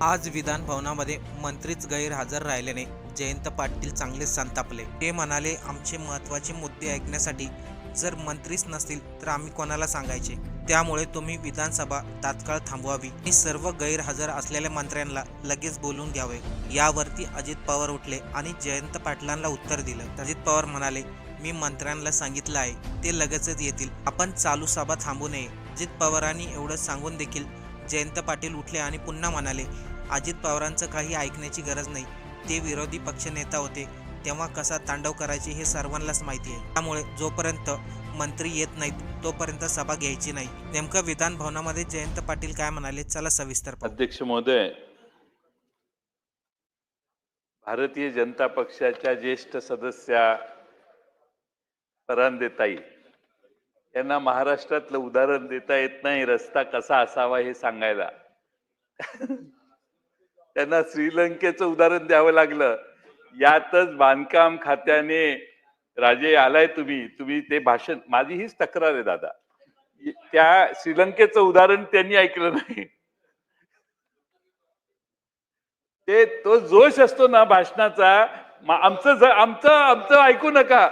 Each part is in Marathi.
आज विधान भवनामध्ये मंत्रीच गैरहजर राहिल्याने जयंत पाटील चांगले संतापले. ते म्हणाले आमचे महत्त्वाचे मुद्दे ऐकण्यासाठी जर मंत्रीच नसतील तर आम्ही कोणाला सांगायचे? त्यामुळे तुम्ही विधानसभा तात्काळ थांबवावी आणि सर्व गैरहजर असलेल्या मंत्र्यांना लगेच बोलून घ्यावे. यावरती अजित पवार उठले आणि जयंत पाटलांना उत्तर दिलं. अजित पवार म्हणाले मी मंत्र्यांना सांगितलं आहे ते लगेचच येतील. आपण चालू सभा थांबू नये. अजित पवारांनी एवढं सांगून देखील जयंत पाटील उठले आणि पुन्हा म्हणाले अजित पवारांचं काही ऐकण्याची गरज नाही. ते विरोधी पक्षनेता होते. तेव्हा कसा तांडव करायचे हे सर्वांनाच माहिती आहे. त्यामुळे जोपर्यंत मंत्री येत नाहीत तोपर्यंत सभा घ्यायची नाही. नेमकं विधान भवनामध्ये जयंत पाटील काय म्हणाले? चला सविस्तर अध्यक्ष महोदय भारतीय जनता पक्षाच्या ज्येष्ठ सदस्या परांदेताई यांना महाराष्ट्रातलं उदाहरण देता येत नाही. रस्ता कसा असावा हे सांगायला. त्यांना श्रीलंकेचं उदाहरण द्यावं लागलं. यातच बांधकाम खात्याने राजे आलाय तुम्ही तुम्ही ते भाषण माझी हीच तक्रार आहे दादा. त्या श्रीलंकेचं उदाहरण त्यांनी ऐकलं नाही. ते तो जोश असतो ना भाषणाचा आमचं आमचं आमचं ऐकू नका.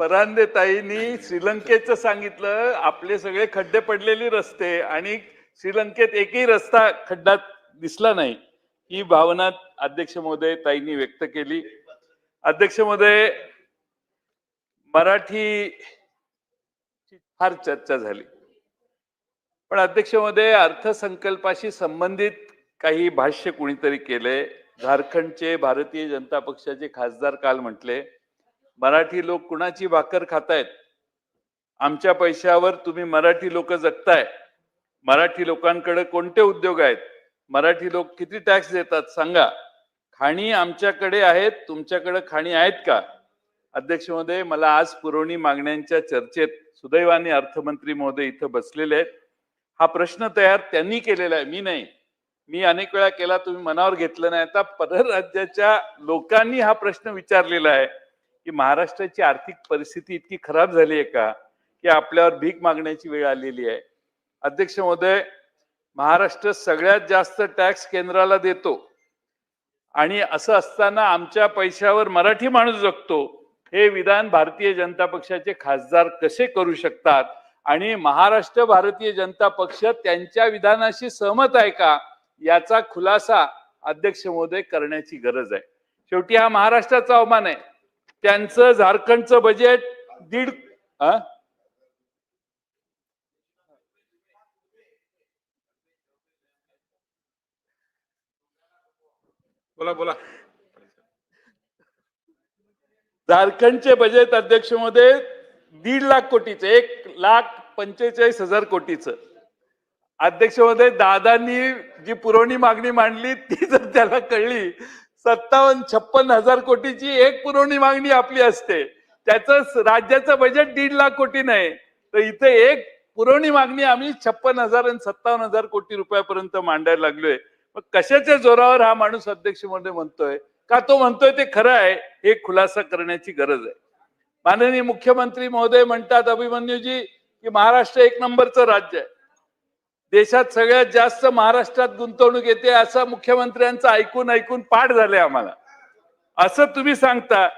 परांदेताईंनी श्रीलंकेचं सांगितलं आपले सगळे खड्डे पडलेले रस्ते आणि श्रीलंकेत एकही रस्ता खड्डात दिसला नाही ही भावना अध्यक्ष महोदय ताईंनी व्यक्त केली. अध्यक्ष महोदय मराठी फार चर्चा झाली. पण अध्यक्ष महोदय अर्थसंकल्पाशी संबंधित काही भाष्य कुणीतरी केले झारखंडचे भारतीय जनता पक्षाचे खासदार काल म्हटले मराठी लोक कुणाची भाकर खातायत? आमच्या पैशावर तुम्ही मराठी लोक जगताय. मराठी लोकांकडे कोणते उद्योग आहेत? मराठी लोक किती टॅक्स देतात सांगा. खाणी आमच्याकडे आहेत. तुमच्याकडे खाणी आहेत का? अध्यक्ष महोदय मला आज पुरवणी मागण्यांच्या चर्चेत सुदैवाने अर्थमंत्री महोदय इथं बसलेले आहेत. हा प्रश्न तयार त्यांनी केलेला आहे. मी नाही. मी अनेक वेळा केला तुम्ही मनावर घेतलं नाही. आता परराज्याच्या लोकांनी हा प्रश्न विचारलेला आहे. की महाराष्ट्राची आर्थिक परिस्थिती इतकी खराब झाली आहे का की आपल्यावर भीक मागण्याची वेळ आलेली आहे. अध्यक्ष महोदय महाराष्ट्र सगळ्यात जास्त टॅक्स केंद्राला देतो. आणि असं असताना आमच्या पैशावर मराठी माणूस जगतो. हे विधान भारतीय जनता पक्षाचे खासदार कसे करू शकतात? आणि महाराष्ट्र भारतीय जनता पक्ष त्यांच्या विधानाशी सहमत आहे का? याचा खुलासा अध्यक्ष महोदय करण्याची गरज आहे. शेवटी हा महाराष्ट्राचा अवमान आहे. त्यांचं झारखंडचं बजेट दीड बोला बोला. झारखंडचे बजेट अध्यक्षमध्ये दीड लाख कोटीचं एक लाख पंचेचाळीस हजार कोटीचं. अध्यक्षमध्ये दादांनी जी पुरवणी मागणी मांडली ती जर त्याला कळली सत्तावन्न छप्पन हजार कोटीची एक पुरवणी मागणी आपली असते. त्याचं राज्याचं बजेट दीड लाख कोटी नाही. तर इथे एक पुरवणी मागणी आम्ही छप्पन हजार आणि सत्तावन्न हजार कोटी रुपयापर्यंत मांडायला लागलोय. मग कशाच्या जोरावर हा माणूस अध्यक्षमध्ये म्हणतोय? का तो म्हणतोय ते खरं आहे? हे खुलासा करण्याची गरज आहे. माननीय मुख्यमंत्री महोदय म्हणतात अभिमन्यूजी की महाराष्ट्र एक नंबरचं राज्य आहे. देशात सगळ्यात जास्त महाराष्ट्रात गुंतवणूक येते असं मुख्यमंत्र्यांचं ऐकून ऐकून पाठ झाले आम्हाला. असं तुम्ही सांगता.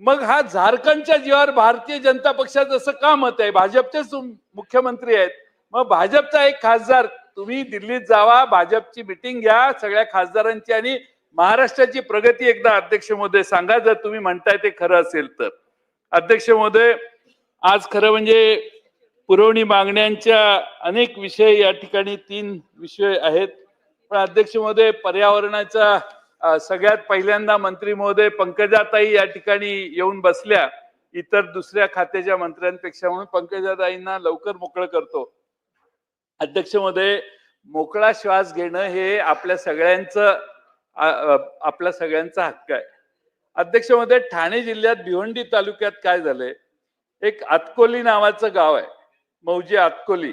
मग हा झारखंडच्या जीवावर भारतीय जनता पक्षाचं असं का मत आहे? भाजपचेच मुख्यमंत्री आहेत. मग भाजपचा एक खासदार तुम्ही दिल्लीत जावा भाजपची मिटिंग घ्या सगळ्या खासदारांची आणि महाराष्ट्राची प्रगती एकदा अध्यक्ष महोदय सांगा जर तुम्ही म्हणताय ते खरं असेल तर. अध्यक्ष महोदय आज खरं म्हणजे पुरवणी मागण्यांच्या अनेक विषय या ठिकाणी तीन विषय आहेत. पण अध्यक्ष महोदय पर्यावरणाचा सगळ्यात पहिल्यांदा मंत्री महोदय पंकजाताई या ठिकाणी येऊन बसल्या. इतर दुसऱ्या खात्याच्या मंत्र्यांपेक्षा म्हणून पंकजाताईंना लवकर मोकळं करतो. अध्यक्ष महोदय मोकळा श्वास घेणं हे आपल्या सगळ्यांचं आपल्या सगळ्यांचा हक्क आहे. अध्यक्ष महोदय ठाणे जिल्ह्यात भिवंडी तालुक्यात काय झालंय? एक आतकोली नावाचं गाव आहे. मौजे आतकोली.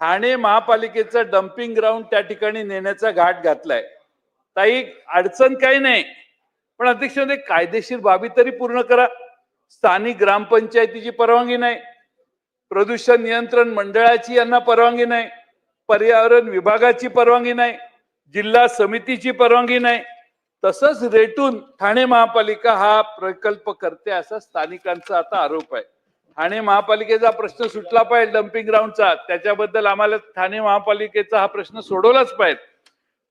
ठाणे महापालिकेचं डम्पिंग ग्राउंड त्या ठिकाणी नेण्याचा घाट घातलाय. ताई अडचण काही नाही. पण अध्यक्ष कायदेशीर बाबी तरी पूर्ण करा. स्थानिक ग्रामपंचायतीची परवानगी नाही. प्रदूषण नियंत्रण मंडळाची यांना परवानगी नाही. पर्यावरण विभागाची परवानगी नाही. जिल्हा समितीची परवानगी नाही. तसंच रेटून ठाणे महापालिका हा प्रकल्प करते असा स्थानिकांचा आता आरोप आहे. ठाणे महापालिकेचा प्रश्न सुटला पाहिजे डम्पिंग ग्राउंडचा त्याच्याबद्दल आम्हाला ठाणे महापालिकेचा हा प्रश्न सोडवलाच पाहिजे.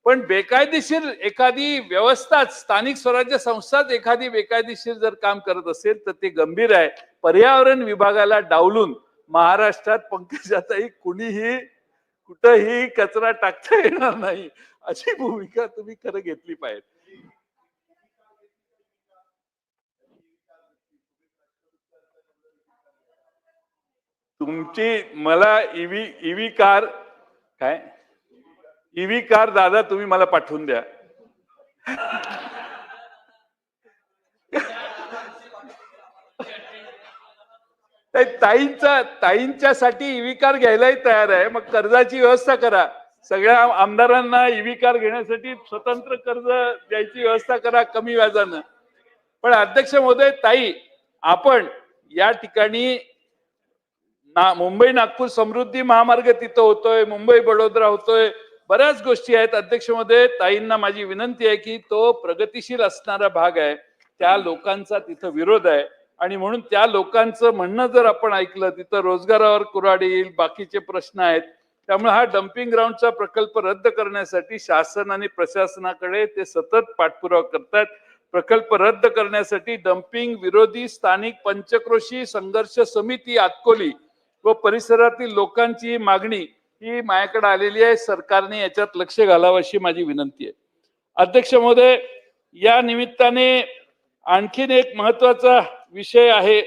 पण बेकायदेशीर एखादी व्यवस्थाच स्थानिक स्वराज्य संस्थाच एखादी बेकायदेशीर जर काम करत असेल तर ते गंभीर आहे. पर्यावरण विभागाला डावलून महाराष्ट्रात पंकजाताई कुणीही कुठंही कचरा टाकता येणार नाही अशी भूमिका तुम्ही खरं घेतली पाहिजे. तुमची मला इव्ही ईव्ही कार काय? इव्ही कार दादा तुम्ही मला पाठवून द्या. ताईंचा ताईंच्यासाठी इवी कार घ्यायलाही तयार आहे. मग कर्जाची व्यवस्था करा. सगळ्या आमदारांना इवी कार घेण्यासाठी स्वतंत्र कर्ज द्यायची व्यवस्था करा कमी व्याजानं. पण अध्यक्ष महोदय ताई आपण या ठिकाणी ना मुंबई नागपूर समृद्धी महामार्ग तिथं होतोय मुंबई बडोदरा होतोय. बऱ्याच गोष्टी आहेत. अध्यक्षमध्ये ताईंना माझी विनंती आहे की तो प्रगतीशील असणारा भाग आहे. त्या लोकांचा तिथं विरोध आहे. आणि म्हणून त्या लोकांचं म्हणणं जर आपण ऐकलं तिथं रोजगारावर कुराड येईल बाकीचे प्रश्न आहेत. त्यामुळे हा डम्पिंग ग्राउंडचा प्रकल्प रद्द करण्यासाठी शासन आणि प्रशासनाकडे ते सतत पाठपुरावा करतात प्रकल्प रद्द करण्यासाठी डम्पिंग विरोधी स्थानिक पंचक्रोशी संघर्ष समिती आतकोली व परिसरातील लोकांची मागणी ही माझ्याकडे आलेली आहे. सरकारने याच्यात लक्ष घालावं अशी माझी विनंती आहे. अध्यक्ष महोदय या निमित्ताने आणखीन एक महत्त्वाचा विषय आहे.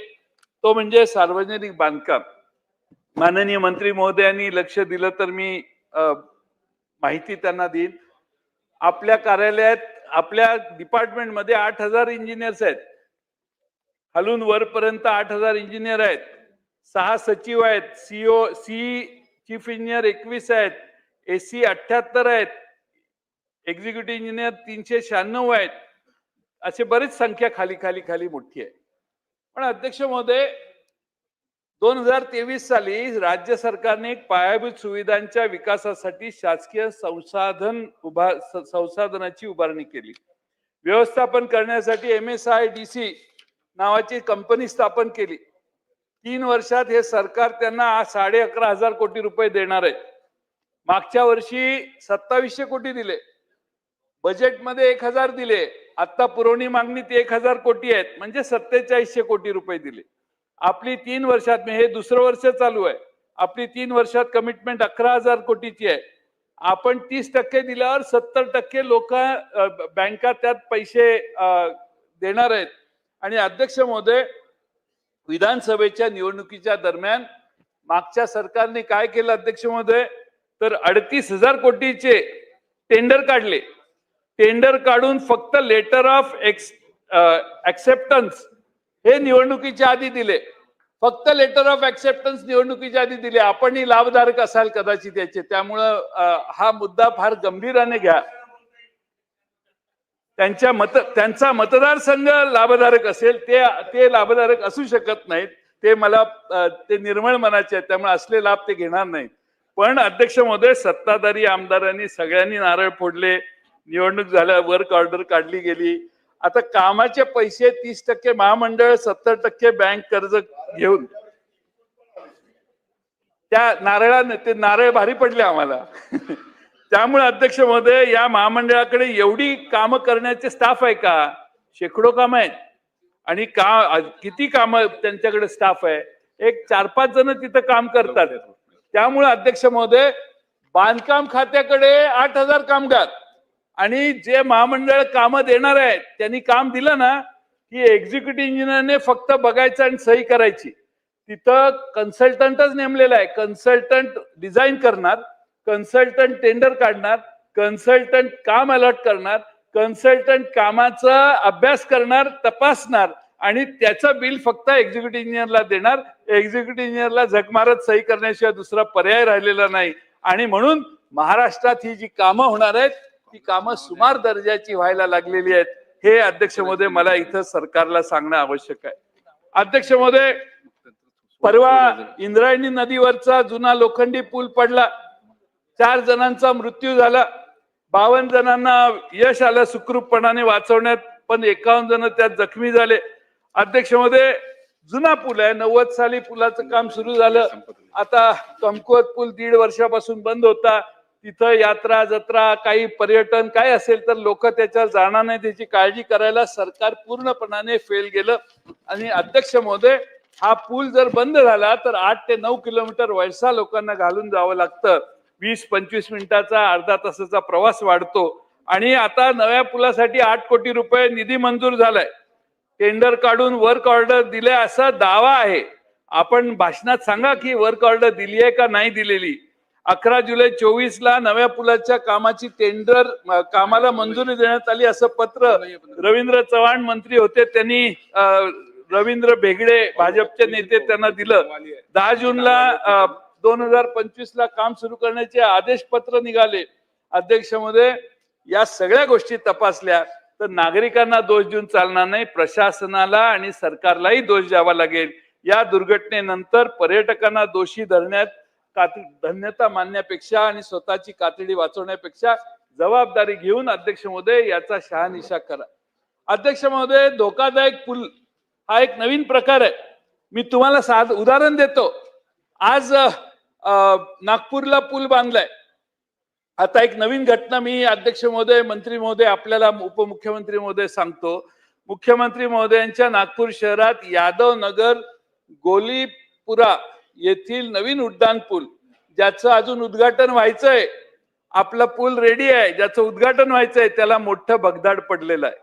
तो म्हणजे सार्वजनिक बांधकाम. माननीय मंत्री महोदयांनी लक्ष दिलं तर मी माहिती त्यांना देईन. आपल्या कार्यालयात आपल्या डिपार्टमेंटमध्ये आठ हजार इंजिनियर्स आहेत. खालून वरपर्यंत आठ हजार इंजिनियर आहेत. सहा सचिव आहेत सीओ सी चीफ इंजिनियर एकवीस आहेत एसी अठ्याहत्तर आहेत एक्झिक्युटिव्ह इंजिनियर तीनशे शहाण्णव आहेत. असे बरीच संख्या खाली खाली खाली मोठी आहे. पण अध्यक्ष महोदय दोन हजार तेवीस साली राज्य सरकारने पायाभूत सुविधांच्या विकासासाठी शासकीय संसाधन उभा संसाधनाची उभारणी केली. व्यवस्थापन करण्यासाठी M S I D C नावाची कंपनी स्थापन केली. तीन वर्षात हे सरकार त्यांना साडे अकरा हजार कोटी रुपये देणार आहे. मागच्या वर्षी सत्तावीसशे कोटी दिले. बजेटमध्ये एक हजार दिले. आता पुरवणी मागणीत एक हजार कोटी आहेत. म्हणजे सत्तेचाळीसशे कोटी रुपये दिले. आपली तीन वर्षात हे दुसरं वर्ष चालू आहे. आपली तीन वर्षात कमिटमेंट अकरा हजार कोटीची आहे. आपण तीस टक्के दिल्यावर सत्तर टक्के लोक बँका त्यात पैसे देणार आहेत. आणि अध्यक्ष महोदय विधानसभेच्या निवडणुकीच्या दरम्यान मागच्या सरकारने काय केलं अध्यक्ष महोदय तर अडतीस हजार कोटीचे टेंडर काढले. टेंडर काढून फक्त लेटर ऑफ एक्स ऍक्सेप्टन्स हे निवडणुकीच्या आधी दिले. फक्त लेटर ऑफ ऍक्सेप्टन्स निवडणुकीच्या आधी दिले. आपणही लाभधारक असाल कदाचित याचे. त्यामुळं हा मुद्दा फार गंभीराने घ्या. त्यांच्या मत त्यांचा मतदारसंघ लाभधारक असेल ते ते लाभधारक असू शकत नाहीत. ते मला ते निर्मळ मनाचे आहेत त्यामुळे असले लाभ ते घेणार नाहीत. पण अध्यक्ष महोदय सत्ताधारी आमदारांनी सगळ्यांनी नारळ फोडले. निवडणूक झाल्या वर्क ऑर्डर काढली गेली. आता कामाचे पैसे तीस टक्के महामंडळ सत्तर टक्के बँक कर्ज घेऊन. त्या नारळाने ते नारळ भारी पडले आम्हाला. त्यामुळे अध्यक्ष महोदय या महामंडळाकडे एवढी कामं करण्याचे स्टाफ आहे का? शेकडो काम आहेत. आणि का किती काम त्यांच्याकडे स्टाफ आहे? एक चार पाच जण तिथं काम करतात. त्यामुळे अध्यक्ष महोदय बांधकाम खात्याकडे आठ हजार कामगार. आणि जे महामंडळ कामं देणार आहेत त्यांनी काम दिलं ना की एक्झिक्युटिव्ह इंजिनियरने फक्त बघायचं आणि सही करायची. तिथं कन्सल्टंटच नेमलेला आहे. कन्सल्टंट डिझाईन करणार. कन्सल्टंट टेंडर काढणार कन्सल्टंट काम अलॉट करणार कन्सल्टंट कामाचा अभ्यास करणार तपासणार आणि त्याचं बिल फक्त एक्झिक्युटिव्ह इंजिनियरला देणार. एक्झिक्युटिव्ह इंजिनियरला झगमारत सही करण्याशिवाय दुसरा पर्याय राहिलेला नाही. आणि म्हणून महाराष्ट्रात ही जी कामं होणार आहेत ती कामं सुमार दर्जाची व्हायला लागलेली आहेत. हे अध्यक्ष महोदय मला इथं सरकारला सांगणं आवश्यक आहे. अध्यक्ष महोदय परवा इंद्रायणी नदीवरचा जुना लोखंडी पूल पडला. चार जणांचा मृत्यू झाला. बावन्न जणांना यश आलं सुखरूपपणाने वाचवण्यात पण एकावन्न जण त्यात जखमी झाले. अध्यक्षमध्ये जुना पूल आहे नव्वद साली पुलाचं काम सुरू झालं. आता कमकुवत पूल दीड वर्षापासून बंद होता. तिथं यात्रा जत्रा काही पर्यटन काय असेल तर लोक त्याच्यावर जाणार नाही त्याची काळजी करायला सरकार पूर्णपणाने फेल गेलं. आणि अध्यक्ष महोदय हा पूल जर बंद झाला तर आठ ते नऊ किलोमीटर वळसा लोकांना घालून जावं लागतं. वीस पंचवीस मिनिटाचा अर्धा तासाचा प्रवास वाढतो. आणि आता नव्या पुलासाठी आठ कोटी रुपये निधी मंजूर झालाय. टेंडर काढून वर्क ऑर्डर दिले असा दावा आहे. आपण भाषणात सांगा की वर्क ऑर्डर दिली आहे का नाही दिलेली? अकरा जुलै चोवीस ला नव्या पुलाच्या कामाची टेंडर कामाला मंजुरी देण्यात आली असं पत्र रवींद्र चव्हाण मंत्री होते. त्यांनी रवींद्र भेगडे भाजपचे नेते त्यांना दिलं. दहा जूनला दोन हजार पंचवीस ला काम सुरू करण्याचे आदेश पत्र निघाले. अध्यक्षमध्ये या सगळ्या गोष्टी तपासल्या तर नागरिकांना दोष देऊन चालणार नाही प्रशासनाला आणि सरकारलाही दोष द्यावा लागेल. या दुर्घटनेनंतर पर्यटकांना दोषी धरण्यात कात- धन्यता मानण्यापेक्षा आणि स्वतःची कातडी वाचवण्यापेक्षा जबाबदारी घेऊन अध्यक्ष महोदय याचा शहानिशा करा. अध्यक्ष महोदय धोकादायक पूल हा एक नवीन प्रकार आहे. मी तुम्हाला साध उदाहरण देतो. आज नागपूरला पूल बांधलाय. आता एक नवीन घटना मी अध्यक्ष महोदय मंत्री महोदय आपल्याला उपमुख्यमंत्री महोदय सांगतो. मुख्यमंत्री महोदयांच्या नागपूर शहरात यादव नगर गोलीपुरा येथील नवीन उड्डाण पूल ज्याचं अजून उद्घाटन व्हायचंय. आपला पूल रेडी आहे. ज्याचं उद्घाटन व्हायचंय त्याला मोठं भगदाड पडलेलं आहे.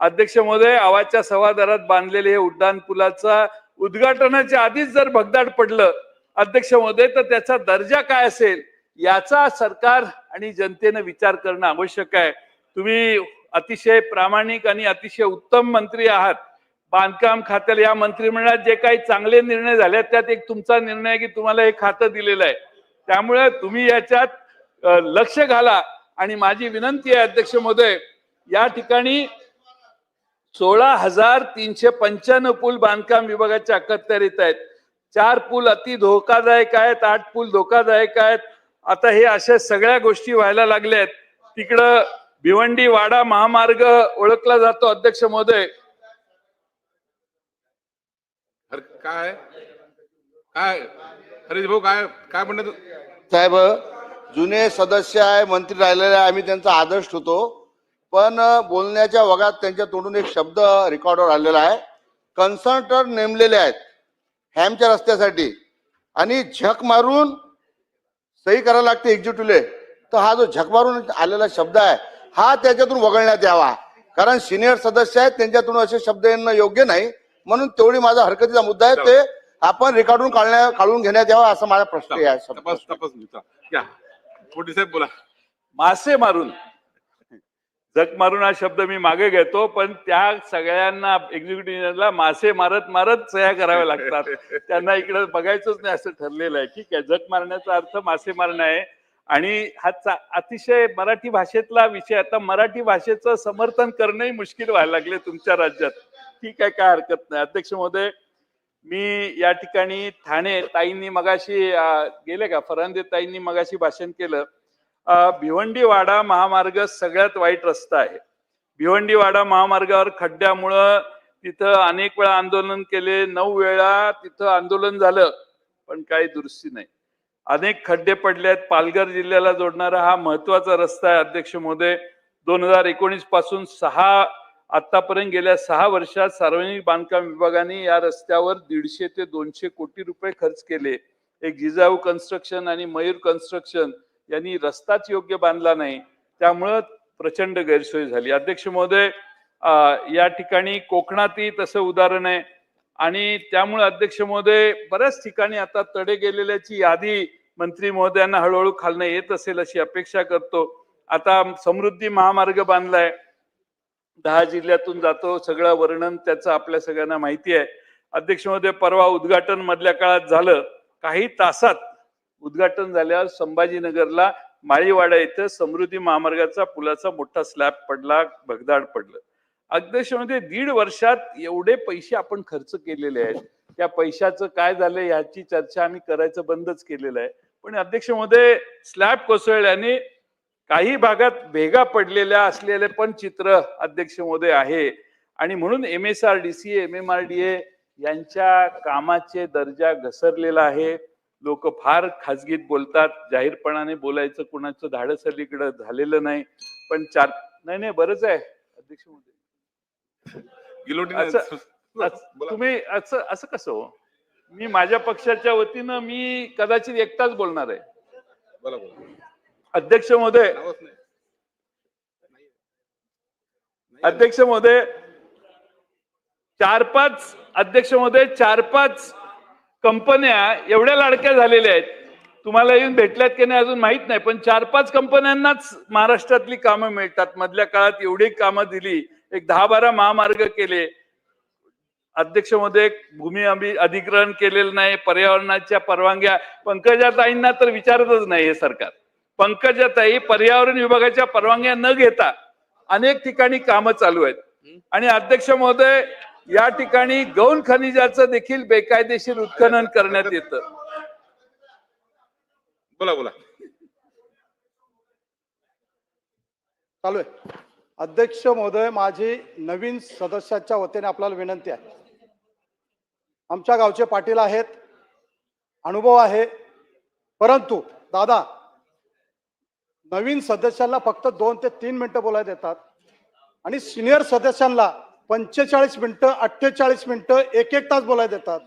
अध्यक्ष महोदय आवाजच्या सवादारात बांधलेले हे उड्डाण पुलाचा उद्घाटनाच्या आधीच जर भगदाड पडलं अध्यक्ष महोदय तर त्याचा दर्जा काय असेल याचा सरकार आणि जनतेनं विचार करणं आवश्यक आहे. तुम्ही अतिशय प्रामाणिक आणि अतिशय उत्तम मंत्री आहात. बांधकाम खात्याला या मंत्रिमंडळात जे काही चांगले निर्णय झाले त्यात एक तुमचा निर्णय आहे की तुम्हाला हे खातं दिलेलं आहे. त्यामुळे तुम्ही याच्यात लक्ष घाला. आणि माझी विनंती आहे अध्यक्ष महोदय या ठिकाणी सोळा हजार तीनशे पंच्याण्णव पूल बांधकाम विभागाच्या अखत्यारीत आहेत. चार पूल अति धोकादायक आहेत आठ पूल धोकादायक आहेत. आता हे अशा सगळ्या गोष्टी व्हायला लागल्या आहेत तिकडं भिवंडी वाडा महामार्ग ओळखला जातो अध्यक्ष महोदय. अरे काय? काय? हरीश भाऊ काय काय म्हणत साहेब जुने सदस्य आहे मंत्री राहिलेले आहे आम्ही त्यांचा आदर्श होतो पण बोलण्याच्या वगात त्यांच्या तोंडून एक शब्द रेकॉर्डवर आलेला आहे. कन्सल्टर नेमलेले आहेत. हॅमच्या रस्त्यासाठी. आणि झक मारून सही करायला लागते एक्झिक्युटिव्हले तर हा जो झक मारून आलेला शब्द आहे हा त्याच्यातून वगळण्यात यावा. कारण सिनियर सदस्य आहेत त्यांच्यातून असे शब्द येणं योग्य नाही. म्हणून तेवढी माझा हरकतीचा मुद्दा आहे ते आपण रेकॉर्डून काढण्या काढून घेण्यात यावा असा माझा प्रश्न आहे तपास तपास मिळता या. मोठी साहेब बोला. मासे मारून. जग मारून हा शब्द मी मागे घेतो पण त्या सगळ्यांना एक्झिक्युटिव्हला मासे मारत मारत सह्या कराव्या लागतात. त्यांना इकडे बघायचंच नाही असं ठरलेलं आहे. ठीक आहे जग मारण्याचा अर्थ मासे मारणं आहे. आणि हा चा- अतिशय मराठी भाषेतला विषय आता मराठी भाषेचं समर्थन करणंही मुश्किल व्हायला लागले तुमच्या राज्यात. ठीक आहे काय हरकत नाही. अध्यक्ष महोदय मी या ठिकाणी ठाणे ताईंनी मगाशी गेले का? फरांदे ताईंनी मगाशी भाषण केलं. भिवंडी वाडा महामार्ग सगळ्यात वाईट रस्ता आहे. भिवंडी वाडा महामार्गावर खड्ड्यामुळं तिथं अनेक वेळा आंदोलन केले नऊ वेळा तिथं आंदोलन झालं पण काही दुरुस्ती नाही. अनेक खड्डे पडले आहेत पालघर जिल्ह्याला जोडणारा हा महत्त्वाचा रस्ता आहे अध्यक्ष महोदय. दोन हजार एकोणीसपासून सहा आतापर्यंत गेल्या सहा वर्षात सार्वजनिक बांधकाम विभागाने या रस्त्यावर दीडशे ते दोनशे कोटी रुपये खर्च केले. एक जिजाऊ कन्स्ट्रक्शन आणि मयूर कन्स्ट्रक्शन यांनी रस्ताच योग्य बांधला नाही त्यामुळं प्रचंड गैरसोय झाली. अध्यक्ष महोदय या ठिकाणी कोकणातही तसं उदाहरण आहे आणि त्यामुळे अध्यक्ष महोदय बऱ्याच ठिकाणी आता तडे गेलेल्याची यादी मंत्री महोदयांना हळूहळू खालणं येत असेल अशी अपेक्षा करतो. आता समृद्धी महामार्ग बांधलाय दहा जिल्ह्यातून जातो सगळं वर्णन त्याचं आपल्या सगळ्यांना माहिती आहे. अध्यक्ष महोदय परवा उद्घाटन मधल्या काळात झालं काही तासात उद्घाटन झाल्यावर संभाजीनगरला माळीवाडा इथं समृद्धी महामार्गाचा पुलाचा मोठा स्लॅब पडला भगदाड पडलं. अध्यक्षमध्ये म्हणजे दीड वर्षात एवढे पैसे आपण खर्च केलेले आहेत. त्या पैशाचं काय झालं याची चर्चा आम्ही करायचं बंदच केलेलं आहे. पण अध्यक्षमध्ये स्लॅब कोसळल्याने काही भागात भेगा पडलेल्या असलेले पण चित्र अध्यक्ष महोदय आहे. आणि म्हणून M S R D C M M R D A यांच्या कामाचे दर्जा घसरलेला आहे. लोक फार खाजगीत बोलतात जाहीरपणाने बोलायचं कुणाचं धाडस अलीकडं झालेलं नाही. पण चार नाही नाही बरंच आहे अध्यक्ष तुम्ही असं असं कसं हो? मी माझ्या पक्षाच्या वतीनं मी कदाचित एकटाच बोलणार आहे. अध्यक्ष महोदय. अध्यक्ष महोदय चार पाच अध्यक्ष महोदय चार पाच कंपन्या एवढ्या लाडक्या झालेल्या आहेत. तुम्हाला येऊन भेटल्यात की नाही अजून माहीत नाही पण चार पाच कंपन्यांनाच महाराष्ट्रातली कामं मिळतात. मधल्या काळात एवढी कामं दिली एक दहा बारा महामार्ग केले. अध्यक्षमध्ये भूमी अभि अधिग्रहण केलेलं नाही पर्यावरणाच्या परवानग्या पंकजाताईंना तर विचारतच नाही हे सरकार. पंकजाताई पर्यावरण विभागाच्या परवानग्या न घेता अनेक ठिकाणी कामं चालू आहेत. आणि अध्यक्ष महोदय या ठिकाणी गौण खनिजाचं देखील बेकायदेशीर उत्खनन करण्यात येतं. बोला बोला. चालू आहे. अध्यक्ष महोदय माझी नवीन सदस्याच्या वतीने आपल्याला विनंती आहे. आमच्या गावचे पाटील आहेत अनुभव आहे परंतु दादा नवीन सदस्यांना फक्त दोन ते तीन मिनिटं बोलायला देतात आणि सिनियर सदस्यांना पंचेचाळीस मिनिटं अठ्ठेचाळीस मिनिटं एक एक तास बोलायला देतात.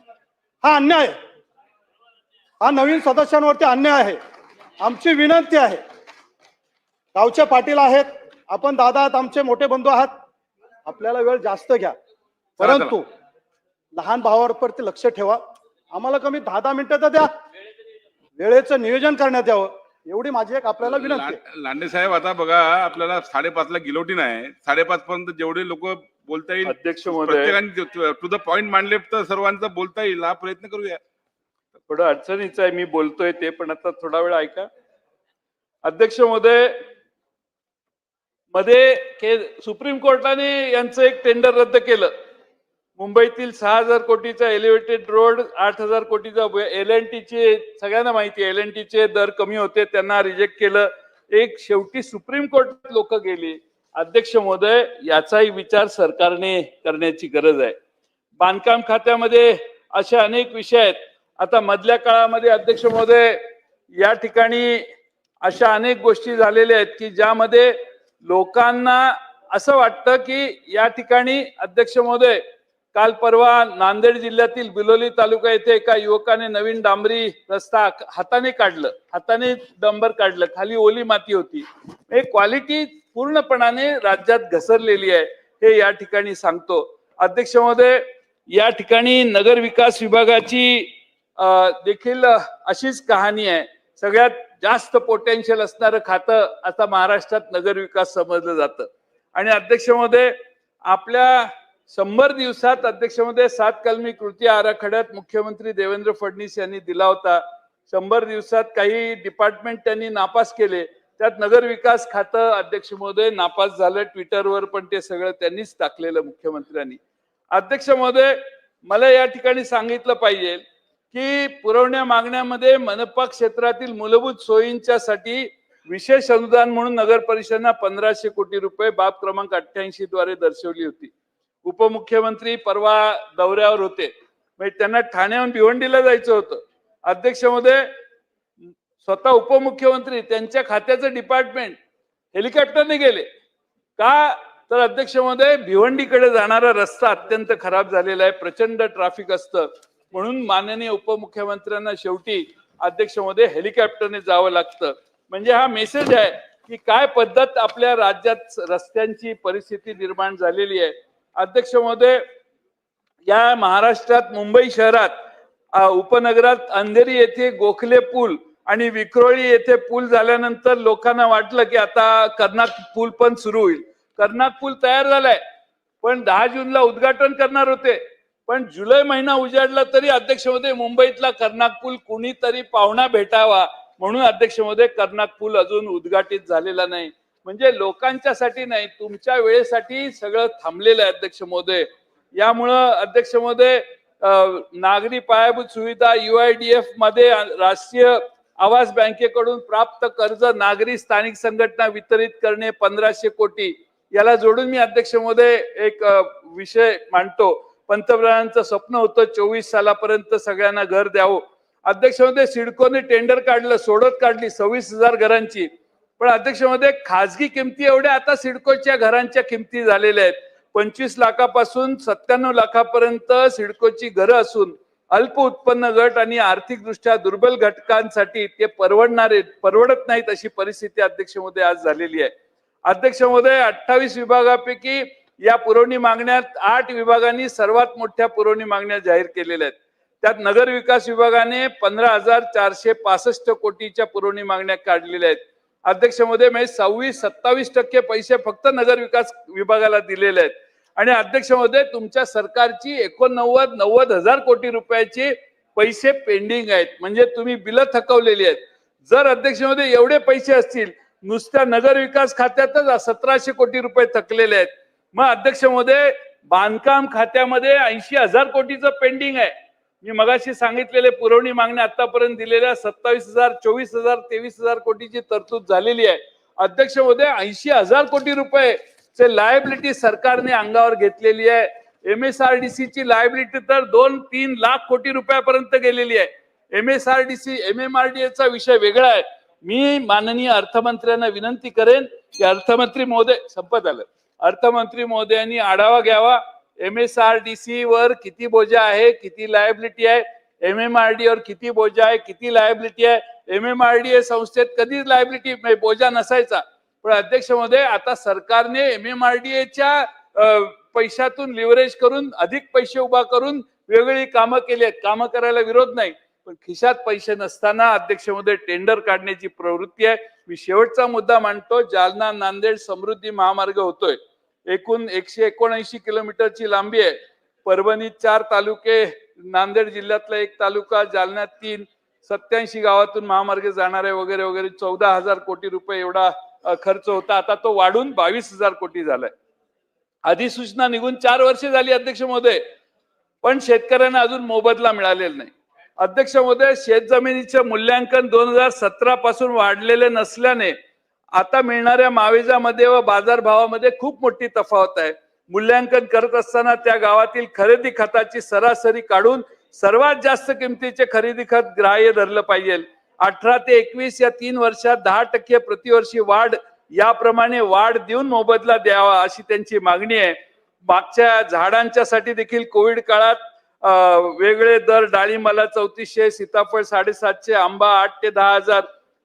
हा अन्याय आहे. हा नवीन सदस्यांवरती अन्याय आहे. आमची विनंती आहे. गावचे पाटील आहेत. आपण दादा आहात आमचे मोठे बंधू आहात. आपल्याला वेळ जास्त घ्या. परंतु लहान भावावरती लक्ष ठेवा. आम्हाला कमी दहा दहा मिनिटं तर द्या. वेळेचं नियोजन करण्यात यावं. एवढी माझी एक आपल्याला विनंती आहे. ला- लांडे साहेब आता बघा आपल्याला साडेपाचला गिलोटी नाही साडेपाच पर्यंत जेवढे लोक बोलता येईल. अध्यक्ष महोदय. टू द पॉइंट मांडले तर सर्वांचं बोलता येईल. हा प्रयत्न करूया. थोडं अडचणीचं आहे मी बोलतोय ते पण आता थोडा वेळ ऐका. अध्यक्ष महोदयमध्ये के सुप्रीम कोर्टाने यांचं एक टेंडर रद्द केलं. मुंबईतील सहा हजार कोटीचा एलिव्हेटेड रोड आठ हजार कोटीचा एल एन टीचे सगळ्यांना माहिती एल एन टीचे दर कमी होते त्यांना रिजेक्ट केलं. एक शेवटी सुप्रीम कोर्टात लोक गेली. अध्यक्ष महोदय याचाही विचार सरकारने करण्याची गरज आहे. बांधकाम खात्यामध्ये असे अनेक विषय आहेत. आता मधल्या काळामध्ये अध्यक्ष महोदय या ठिकाणी अशा अनेक गोष्टी झालेल्या आहेत की ज्यामध्ये लोकांना असं वाटतं की या ठिकाणी अध्यक्ष महोदय काल परवा नांदेड जिल्ह्यातील बिलोली तालुका येथे एका युवकाने नवीन डांबरी रस्ता हाताने काढलं. हाताने डंबर काढलं. खाली ओली माती होती. हे क्वालिटी पूर्णपणाने राज्यात घसरलेली आहे हे या ठिकाणी सांगतो. अध्यक्ष महोदय या ठिकाणी नगर विकास विभागाची देखील अशीच कहाणी आहे. सगळ्यात जास्त पोटेन्शियल असणारं खातं आता महाराष्ट्रात नगर विकास समजलं जातं. आणि अध्यक्ष महोदय आपल्या शंभर दिवसात अध्यक्षमध्ये सात कलमी कृती आराखड्यात मुख्यमंत्री देवेंद्र फडणवीस यांनी दिला होता. शंभर दिवसात काही डिपार्टमेंट त्यांनी नापास केले. त्यात नगर विकास खातं अध्यक्ष महोदय नापास झालं. ट्विटरवर पण ते सगळं त्यांनीच टाकलेलं मुख्यमंत्र्यांनी. अध्यक्ष महोदय मला या ठिकाणी सांगितलं पाहिजे की पुरवण्या मागण्यामध्ये मनपा क्षेत्रातील मूलभूत सोयींच्यासाठी विशेष अनुदान म्हणून नगर परिषदांना पंधराशे कोटी रुपये बाब क्रमांक अठ्ठ्याऐंशी द्वारे दर्शवली होती. उपमुख्यमंत्री परवा दौऱ्यावर होते. म्हणजे त्यांना ठाण्याहून भिवंडीला जायचं होतं. अध्यक्ष महोदय स्वतः उपमुख्यमंत्री त्यांच्या खात्याचं डिपार्टमेंट हेलिकॉप्टरने गेले. का? तर अध्यक्ष महोदय भिवंडीकडे जाणारा रस्ता अत्यंत खराब झालेला आहे प्रचंड ट्रॅफिक असतं. म्हणून माननीय उपमुख्यमंत्र्यांना शेवटी अध्यक्ष महोदय हेलिकॉप्टरने जावं लागतं. म्हणजे हा मेसेज आहे की काय पद्धत आपल्या राज्यात रस्त्यांची परिस्थिती निर्माण झालेली आहे. अध्यक्ष महोदय या महाराष्ट्रात मुंबई शहरात उपनगरात अंधेरी येथे गोखले पूल आणि विक्रोळी येथे पूल झाल्यानंतर लोकांना वाटलं की आता कर्नाक पूल पण सुरू होईल. कर्नाक पूल तयार झालाय. पण दहा जूनला उद्घाटन करणार होते. पण जुलै महिना उजाडला तरी अध्यक्षमध्ये मुंबईतला कर्नाक पूल कुणीतरी पाहुणा भेटावा म्हणून अध्यक्ष कर्नाक पूल अजून उद्घाटित झालेला नाही. म्हणजे लोकांच्यासाठी नाही तुमच्या वेळेसाठी सगळं थांबलेलं आहे अध्यक्ष महोदय यामुळं अध्यक्ष महोदय नागरी पायाभूत सुविधा युआयडीएफमध्ये राष्ट्रीय आवास बँकेकडून प्राप्त कर्ज नागरी स्थानिक संघटना वितरित करणे पंधराशे कोटी. याला जोडून मी अध्यक्ष महोदय एक विषय मांडतो. पंतप्रधानांचं स्वप्न होतं चोवीस सालापर्यंत सगळ्यांना घर द्यावं. अध्यक्ष महोदय सिडकोने टेंडर काढलं सोडत काढली सव्वीस हजार घरांची. पण अध्यक्ष महोदय खासगी किमती एवढ्या आता सिडकोच्या घरांच्या किमती झालेल्या आहेत. पंचवीस लाखापासून सत्त्याण्णव लाखापर्यंत सिडकोची घरं असून अल्प उत्पन्न गट आणि आर्थिकदृष्ट्या दुर्बल घटकांसाठी ते परवडणारे परवडत नाहीत अशी परिस्थिती अध्यक्ष महोदय आज झालेली आहे. अध्यक्ष महोदय अठ्ठावीस विभागापैकी या पुरवणी मागण्यात आठ विभागांनी सर्वात मोठ्या पुरवणी मागण्या जाहीर केलेल्या आहेत. त्यात नगर विकास विभागाने पंधरा हजार चारशे पासष्ट कोटीच्या पुरवणी मागण्या काढलेल्या आहेत. अध्यक्ष महोदय म्हणजे सव्वीस सत्तावीस टक्के पैसे फक्त नगर विकास विभागाला दिलेले आहेत. आणि अध्यक्ष महोदय तुमच्या सरकारची एकोणनव्वद नव्वद हजार कोटी रुपयाचे पैसे पेंडिंग आहेत. म्हणजे तुम्ही बिलं थकवलेली आहेत. जर अध्यक्ष महोदय एवढे पैसे असतील नुसत्या नगर विकास खात्यातच सतराशे कोटी रुपये थकलेले आहेत. मग अध्यक्ष महोदय बांधकाम खात्यामध्ये ऐंशी हजार कोटीचं पेंडिंग आहे. मी मगाशी सांगितलेले पुरवणी मागण्या आतापर्यंत दिलेल्या सत्तावीस हजार चोवीस हजार तेवीस हजार कोटीची तरतूद झालेली आहे. अध्यक्ष महोदय ऐंशी हजार कोटी रुपये चे लायबिलिटी सरकारने अंगावर घेतलेली आहे. M S R D C ची लायबिलिटी तर दोन तीन लाख कोटी रुपयापर्यंत गेलेली आहे. M S R D C M M R D चा विषय वेगळा आहे. मी माननीय अर्थमंत्र्यांना विनंती करेन की अर्थमंत्री महोदय संपत आलं. अर्थमंत्री महोदयांनी आढावा घ्यावा. M S R D C वर किती बोजा आहे किती लायबिलिटी आहे एम एम आर डी वर किती बोजा आहे किती लायबिलिटी आहे. M M R D A संस्थेत कधीच लायबिलिटी म्हणजे बोजा नसायचा. पण अध्यक्ष महोदय आता सरकारने एम एम आर डी एच्या पैशातून लिव्हरेज करून अधिक पैसे उभा करून वेगवेगळी कामं केली आहेत. कामं करायला विरोध नाही पण खिशात पैसे नसताना अध्यक्ष टेंडर काढण्याची प्रवृत्ती आहे. मी शेवटचा मुद्दा मांडतो जालना नांदेड समृद्धी महामार्ग होतोय. एकूण एकशे एकोणऐंशी किलोमीटरची लांबी आहे. परभणीत चार तालुके नांदेड जिल्ह्यातला एक तालुका जालन्यात तीन सत्याऐंशी गावातून महामार्ग जाणार आहे वगैरे वगैरे चौदा हजार कोटी रुपये एवढा खर्च होता. आता तो वाढून बावीस हजार कोटी झालाय. अधिसूचना निघून चार वर्षे झाली अध्यक्ष महोदय. पण शेतकऱ्यांना अजून मोबदला मिळालेला नाही. अध्यक्ष महोदय शेत जमिनीचे मूल्यांकन दोन हजार सतरा पासून वाढलेले नसल्याने आता मिळणाऱ्या मावेजामध्ये व बाजारभावामध्ये खूप मोठी तफावत आहे. मूल्यांकन करत असताना त्या गावातील खरेदी खताची सरासरी काढून सर्वात जास्त किमतीचे खरेदी खत ग्राह्य धरलं पाहिजे. अठरा ते एकवीस या तीन वर्षात दहा टक्के प्रतिवर्षी वाढ याप्रमाणे वाढ देऊन मोबदला द्यावा अशी त्यांची मागणी आहे. मागच्या झाडांच्या साठी देखील कोविड काळात वेगळे दर डाळिंबाला चौतीसशे सीताफळ साडेसातशे आंबा आठ ते दहा हजार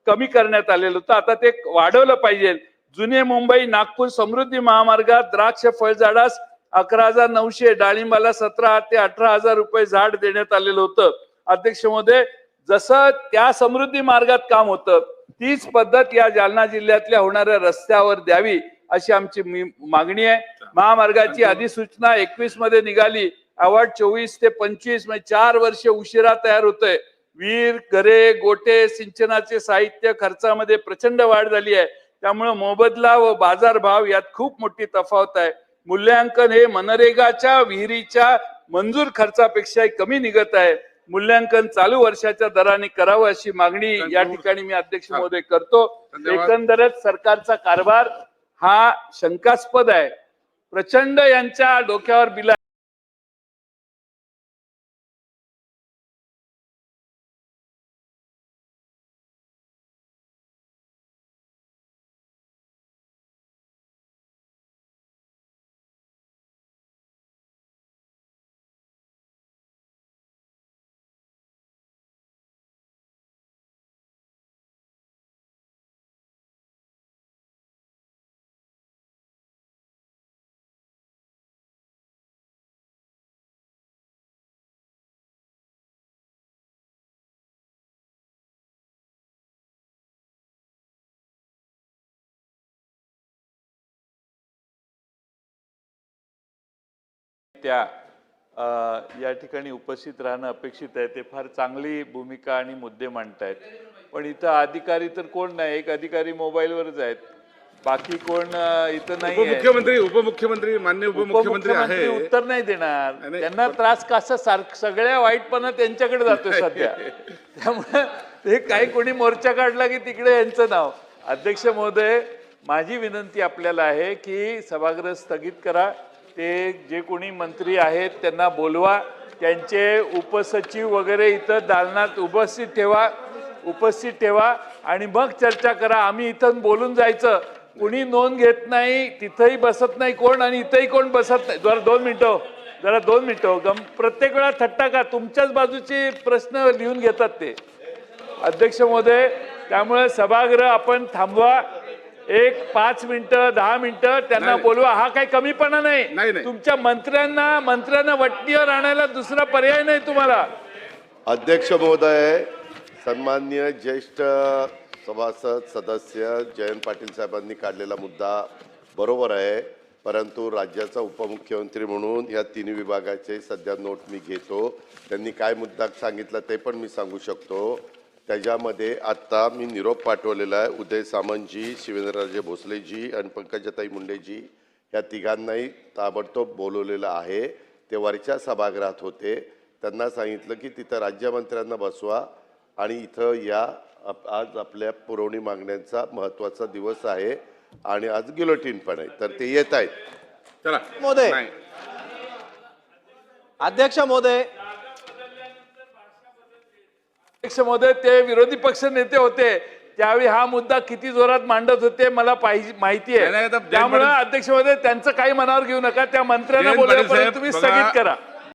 कमी करण्यात आलेलं होतं. आता ते वाढवलं पाहिजे. जुने मुंबई नागपूर समृद्धी महामार्गात द्राक्ष फळझाडास अकरा हजार नऊशे डाळिंबाला सतरा ते अठरा हजार रुपये झाड देण्यात आलेलं होतं. अध्यक्ष महोदय जसं त्या समृद्धी मार्गात काम होतं तीच पद्धत या जालना जिल्ह्यातल्या होणाऱ्या रस्त्यावर द्यावी अशी आमची मागणी आहे. महामार्गाची अधिसूचना एकवीसमध्ये निघाली. अवॉर्ड चोवीस ते पंचवीस म्हणजे चार वर्ष उशिरा तयार होतोय. विहीर घरे गोटे सिंचनाचे साहित्य खर्चामध्ये प्रचंड वाढ झाली आहे. त्यामुळे मोबदला व बाजारभाव यात खूप मोठी तफावत आहे. मूल्यांकन हे मनरेगाच्या विहिरीच्या मंजूर खर्चापेक्षाही कमी निघत आहे. मूल्यांकन चालू वर्षाच्या दराने करावं अशी मागणी या ठिकाणी मी अध्यक्ष महोदय करतो. एकंदरच सरकारचा कारभार हा शंकास्पद आहे. प्रचंड यांच्या डोक्यावर बिल त्या या ठिकाणी उपस्थित राहणं अपेक्षित आहे. ते फार चांगली भूमिका आणि मुद्दे मांडतायत. पण इथं अधिकारी तर कोण नाही एक अधिकारी मोबाईलवरच आहेत. बाकी कोण इथं नाही उपमुख्यमंत्री उपमुख्यमंत्री मान्य उपमुख्यमंत्री आहे. उत्तर नाही देणार. त्यांना त्रास कसा सारख सगळ्या वाईटपणा त्यांच्याकडे जातोय सध्या. त्यामुळे ते काही कोणी मोर्चा काढला की तिकडे यांचं नाव. अध्यक्ष महोदय माझी विनंती आपल्याला आहे की सभागृह स्थगित करा. ते जे कोणी मंत्री आहेत त्यांना बोलवा त्यांचे उपसचिव वगैरे इथं दालनात उपस्थित ठेवा उपस्थित ठेवा आणि मग चर्चा करा. आम्ही इथं बोलून जायचं. कुणी नोंद घेत नाही तिथंही बसत नाही कोण आणि इथंही कोण बसत नाही. जरा दोन मिनटं हो. जरा दोन मिनटं हो. गम प्रत्येक वेळा थट्टा का? तुमच्याच बाजूचे प्रश्न लिहून घेतात ते. अध्यक्ष महोदय त्यामुळे सभागृह आपण थांबवा. एक पाच मिनिटं दहा मिनिटं त्यांना नाही. बोलवा. हा काही कमीपणा नाही, नाही. तुमच्या मंत्र्यांना मंत्र्यांना वटणीवर आणायला दुसरा पर्याय नाही तुम्हाला. अध्यक्ष महोदय सन्माननीय ज्येष्ठ सभासद सदस्य जयंत पाटील साहेबांनी काढलेला मुद्दा बरोबर आहे. परंतु राज्याचा उपमुख्यमंत्री म्हणून या तिन्ही विभागाचे सध्या नोट मी घेतो. त्यांनी काय मुद्दा सांगितला ते पण मी सांगू शकतो. त्याच्यामध्ये आत्ता मी निरोप पाठवलेला आहे. उदय सामंतजी शिवेंद्रराजे भोसलेजी आणि पंकजाताई मुंडेजी या तिघांनाही ताबडतोब बोलवलेलं आहे. ते वरच्या सभागृहात होते. त्यांना सांगितलं की तिथं राज्यमंत्र्यांना बसवा आणि इथं या. आप- आज आपल्या पुरवणी मागण्यांचा महत्त्वाचा दिवस आहे आणि आज गिलोटीन पण आहे. तर ते येत आहेत. चला. महोदय. नाही. अध्यक्ष महोदय अध्यक्ष महोदय ते विरोधी पक्ष नेते होते. त्यावेळी हा मुद्दा किती जोरात मांडत होते मला पाहिजे माहिती आहे. त्यामुळे पाटील- अध्यक्ष महोदय त्यांचं काही मनावर घेऊ नका. त्या मंत्र्यांना बोलल्यापर्यंत साहेब, तुम्ही स्थगित करा.